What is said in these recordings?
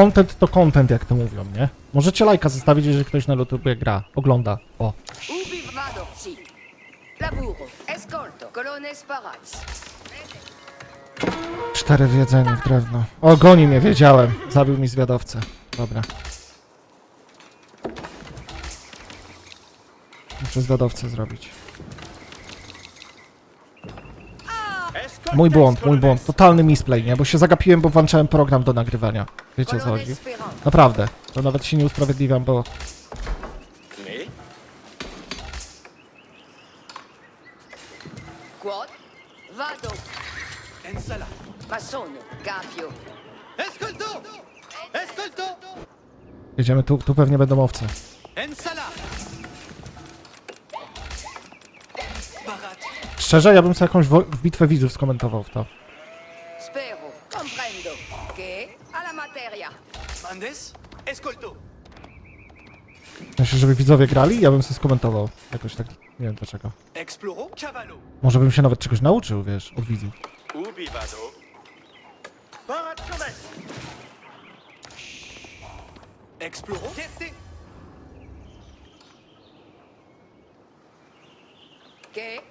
content to content, jak to mówią, nie? Możecie lajka zostawić, jeżeli ktoś na YouTube gra, ogląda. O, Ubi. Laburo, escolto, cztery w jedzeniu w drewno. O, goni mnie, wiedziałem. Zabił mi zwiadowcę. Dobra. Muszę zwiadowcę zrobić. Mój błąd, mój błąd. Totalny misplay, nie? Bo się zagapiłem, bo włączałem program do nagrywania. Wiecie o co chodzi? Naprawdę. To nawet się nie usprawiedliwiam, bo Quod? Vado. Ensala. Ma sono, Gafio. Escolto Escolto jedziemy tu, tu pewnie będą owce. Ensala Barat. Szczerze, ja bym sobie jakąś wo- bitwę widzów skomentował w to. Spero, comprendo. Che? Alla materia. Mandes Escolto Myślę, żeby widzowie grali, ja bym sobie skomentował. Jakoś tak, nie wiem dlaczego. Może bym się nawet czegoś nauczył, wiesz, od widzów. ubi vado? Barat Somes Exploro Fierté Che? Ensala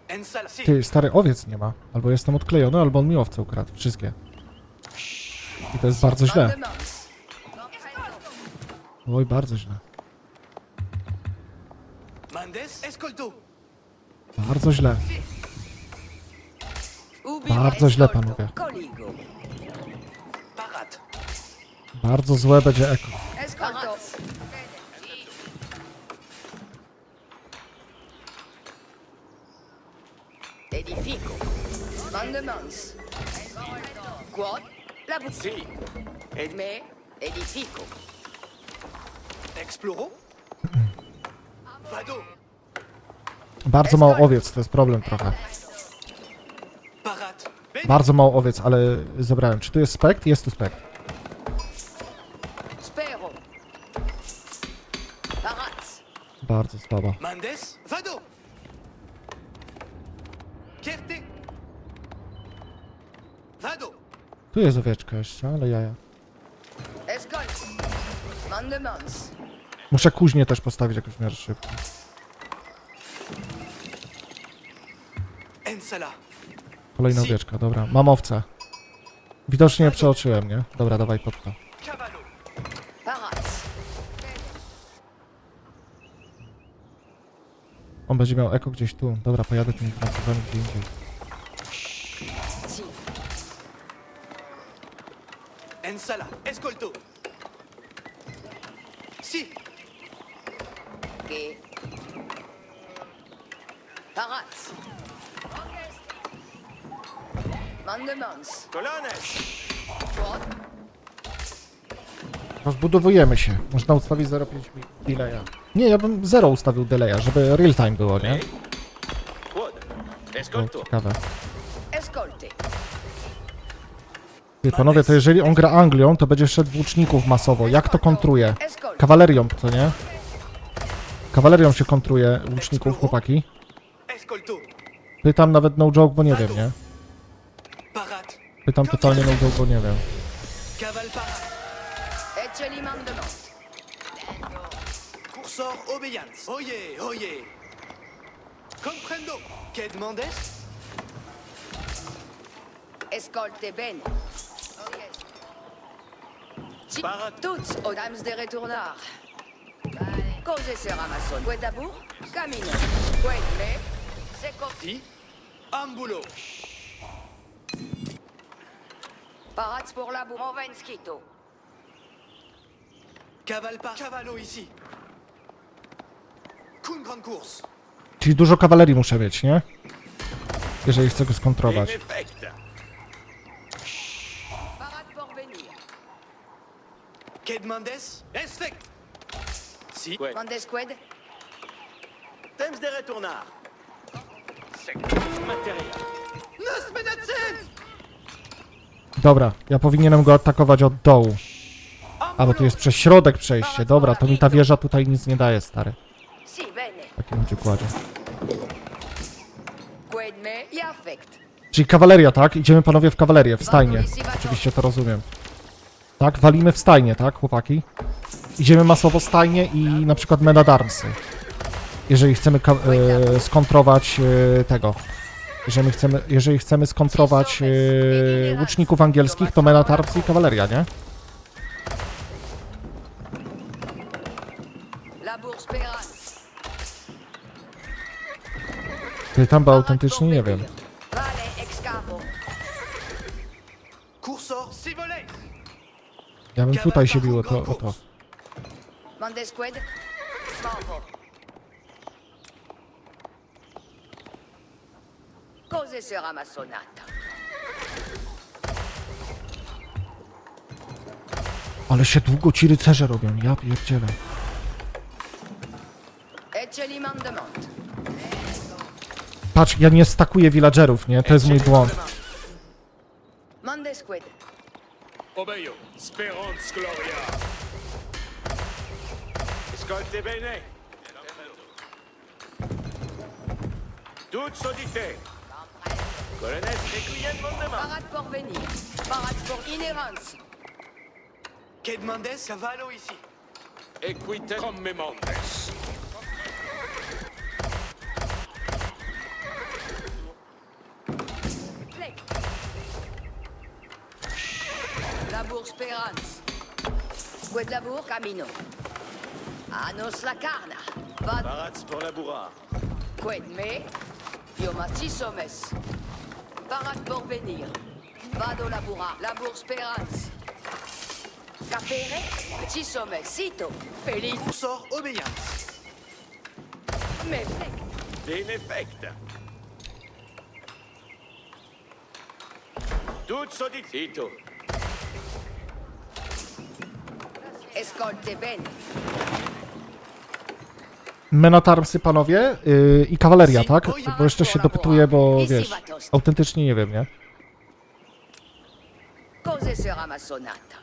Si Ty, stary owiec nie ma. Albo jestem odklejony, albo on mi owce ukradł. Wszystkie. I to jest bardzo źle. Oj, bardzo źle. Bardzo źle. Bardzo źle, panowie. Bardzo złe będzie eko. Edifico. Mandements. Quod? Laburo. Si. Et Me? Edifico. Exploro Vado Bardzo mało owiec, to jest problem trochę. Bardzo mało owiec, ale zebrałem. Czy tu jest spekt? Jest tu spekt. Spero. Parats. Bardzo słabo. Mandes Vado Tu jest owieczka jeszcze, ale jaja. Muszę kuźnię też postawić jakoś w miarę szybko. Kolejna owieczka, dobra. Mam owce. Widocznie przeoczyłem, nie? Dobra, dawaj pod to. Cavallo Parats. On będzie miał eko gdzieś tu. Dobra, pojadę tymi francuzami gdzie indziej. Si. Ensala Escolto Si Che? Parats. Mandements. colonnes. Quod? Rozbudowujemy się. Można ustawić 0,5 mi- delaya. Nie, ja bym 0 ustawił delaya, żeby real time było, nie? Escolto. ciekawe. Ty, panowie, to jeżeli on gra Anglią, to będzie szedł włóczników masowo. Jak to kontruje? Kawalerią, co nie? Kawalerią się kontruje łuczników, chłopaki. Pytam nawet no joke, bo nie wiem, nie? Pytam totalnie no joke, bo nie wiem. Caval Barat Eceli mandements. Cursor obéissance Oye, oye Comprendo Qued Mandes Escolte bene. Ci- Parat. Toutes aux dames de retournar. Cause sera maçon. Quid d'amour? Camino. Quid me? C'est comme Si Ambulo Parats pour la boue. Movenskito. Caval par Cavallo ici Kun grande course Czyli dużo kawalerii muszę mieć, nie? Jeżeli chcę go skontrować. Si? Mandes? Temps de retournar. Materia. Nos Dobra, ja powinienem go atakować od dołu. A, bo tu jest przez środek przejście. Dobra, to mi ta wieża tutaj nic nie daje, stary. W takim układzie. I affect. Czyli kawaleria, tak? Idziemy panowie w kawalerię, w stajnie. Oczywiście to rozumiem. Tak? Walimy w stajnie, tak, chłopaki? Idziemy masowo w stajnie i na przykład men. Jeżeli chcemy e, skontrować e, tego. Jeżeli chcemy, jeżeli chcemy skontrować e, łuczników angielskich, to men i kawaleria, nie? La bourse Ty tam, bo autentycznie nie wiem. Ja bym tutaj się biło to, o to. Ale się długo ci rycerze robią, ja pierdzielę. Mandement. Patrz, ja nie stakuję villagerów, nie? To jest mój błąd. Mandesqued. Obeyo, Speranza Gloria. Escolte bene. Colonel. Parade pour venir. Parade pour inhérence. Cavallo ici. Equite come La bourse Perrance. Qued la bourre Camino. Anos la carna. Va Barats pour la bourra. qued me. Iomati somes. Parade pour venir. Vado la bourra. La bourse Perrance. Capere. Ti somes. Sito. Feliz. Coursor, obéissance. Me Fleck. Benefect. Toute solidité. Tito. Escolte bene. Men at armsy, panowie, yy, i kawaleria, tak? Bo jeszcze się dopytuję, bo wiesz, autentycznie nie wiem, nie? Cose sera ma sonata.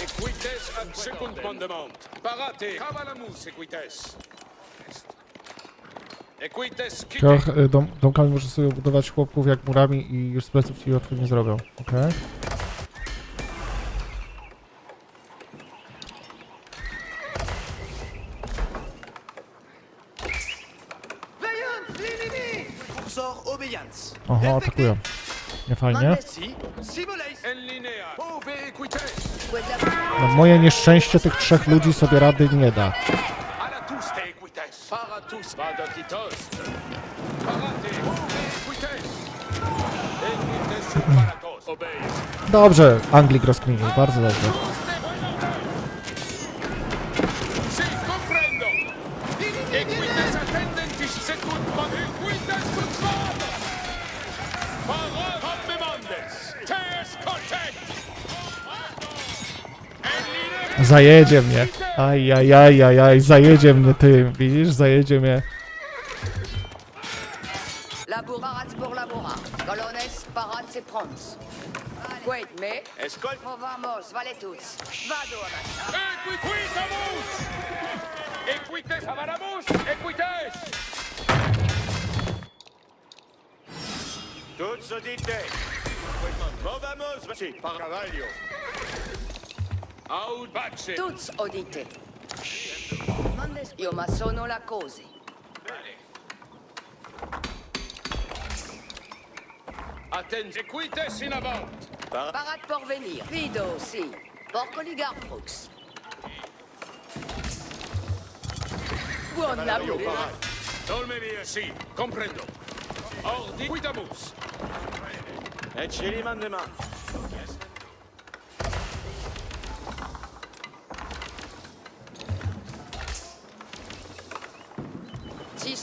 Equites ad secund mandement. Parate, cavalamus equites. Equites quite. Troch, y, dom, domkami możesz sobie budować chłopków jak murami i już z pleców ci łatwo nie zrobią, okej? Obéissance. Oho, atakują. Nie fajnie. No, moje nieszczęście tych trzech ludzi sobie rady nie da. Obey. Dobrze, Anglik rozkminił, bardzo dobrze. Zajedzie mnie. Ajajajajaj, zajedzie mnie ty, widzisz? Zajedzie mnie. La bourre parade pour la bourra. Colones parade c'est prons. Qued me. Escolte. Vamos, vale tous. Vado. Equitamus! Equites avaramus! Equites! Movamos. Par cavallo. Tuts udite. Io ma sono la cose. Attenzione, quites in avant. Parate pour venir. Vido, si. Porcoli Garfrux. Buon lavoro. Dolmeni, sì, comprendo. Ordi, quitamus. Et ciliman de.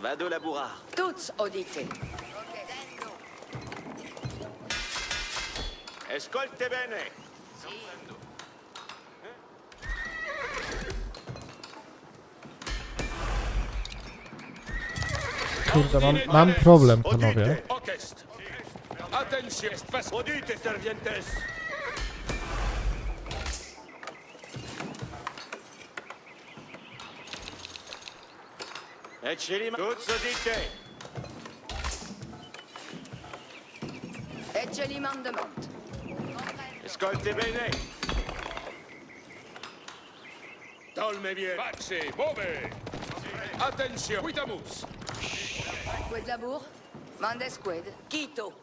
Vado Laboura. Tous audite. Escolte bene. Kurde, mam, mam problem, panowie. Audite. Orchestre. E ci rimane tutto di te. E ce li Ascolti bene. Dolme viene. Facce, muove. Attenzione. Quitamus. Quid labour? Mandes quid. Quito.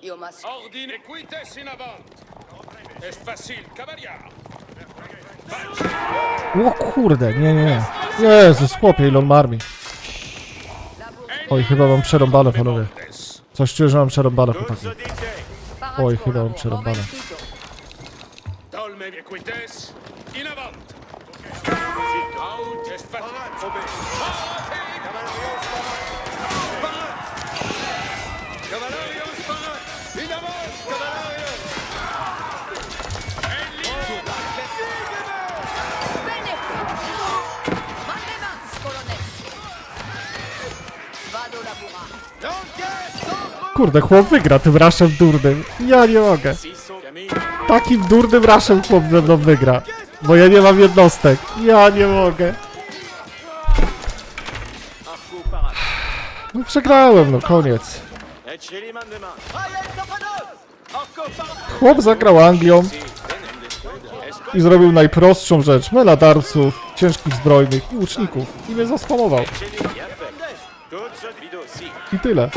Io mas... Ordine quites in avant. Es facile, cavalier. Facce. O kurde, nie, nie, nie. Jezus, chłopie, ile on. Oj, chyba mam przerąbane, panowie. Coś czuję, że mam przerąbane, chłopaki. Oj, chyba mam przerąbane. Dolme Kurde, chłop wygra tym raszem durnym. Ja nie mogę. Takim durnym raszem chłop ze mną wygra. Bo ja nie mam jednostek. Ja nie mogę. No przegrałem, no koniec. Chłop zagrał Anglią i zrobił najprostszą rzecz. Meladarców, ciężkich zbrojnych i łuczników. I mnie zaspamował. I tyle.